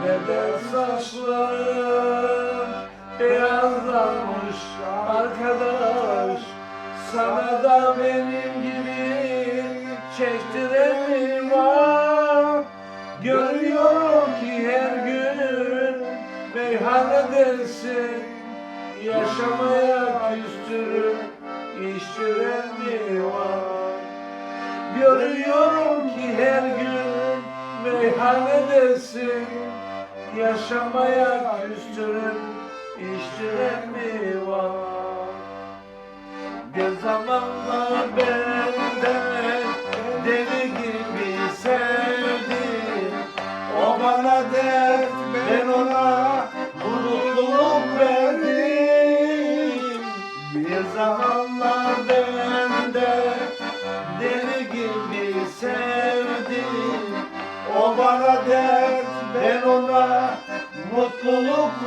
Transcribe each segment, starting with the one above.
Neden saçların beyazlanmış arkadaş. Sana da benim gibi çektiren var. Görüyorum ki her gün meyhanedesin Yaşamaya küstürüp iştiren var. Görüyorum ki her gün meyhanedesin Yaşamaya küstürüp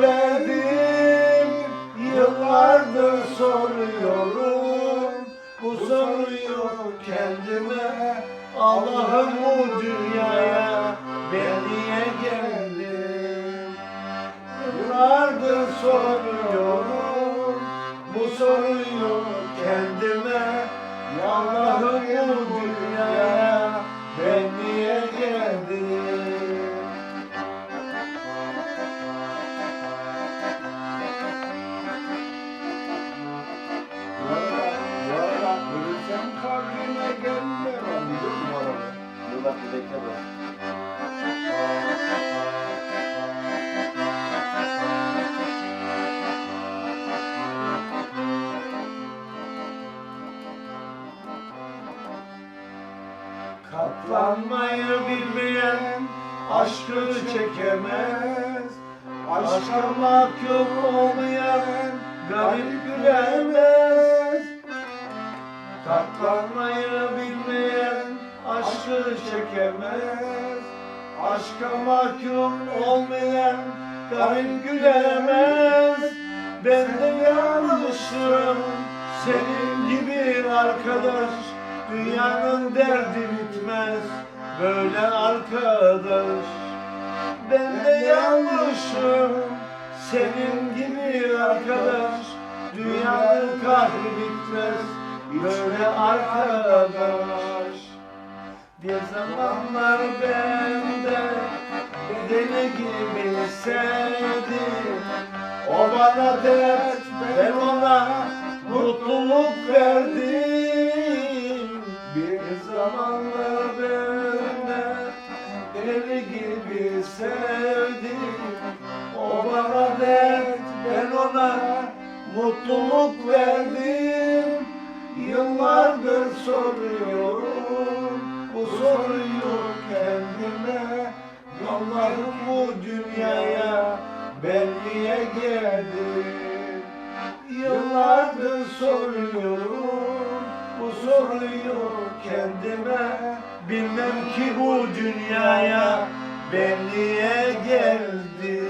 verdim Yıllardır soruyorum. Bu soruyu kendime Allah'ım bu dünyaya ben niye geldim. Yıllardır soruyorum bu soruyu Katlanmayı bilmeyen aşkı çekemez. Aşka mahkum olmayan garip gülemez Katlanmayı aşkı çekemez Aşka mahkum olmayan garip gülemez. Ben de yanlışım senin gibi arkadaş. Dünyanın derdi bitmez böyle arkadaş. Ben de yanlışım senin gibi arkadaş. Dünyanın kahri bitmez böyle arkadaş Bir zamanlar bende deli gibi sevdi. O bana dert ben ona mutluluk verdim. Bir zamanlar bende deli gibi sevdi. O bana dert ben ona mutluluk verdim. Yıllardır soruyorum soruyu kendime Allah'ım bu dünyaya ben niye geldim? Yıllardır soruyorum bu soruyu kendime. Bilmem ki bu dünyaya ben niye geldim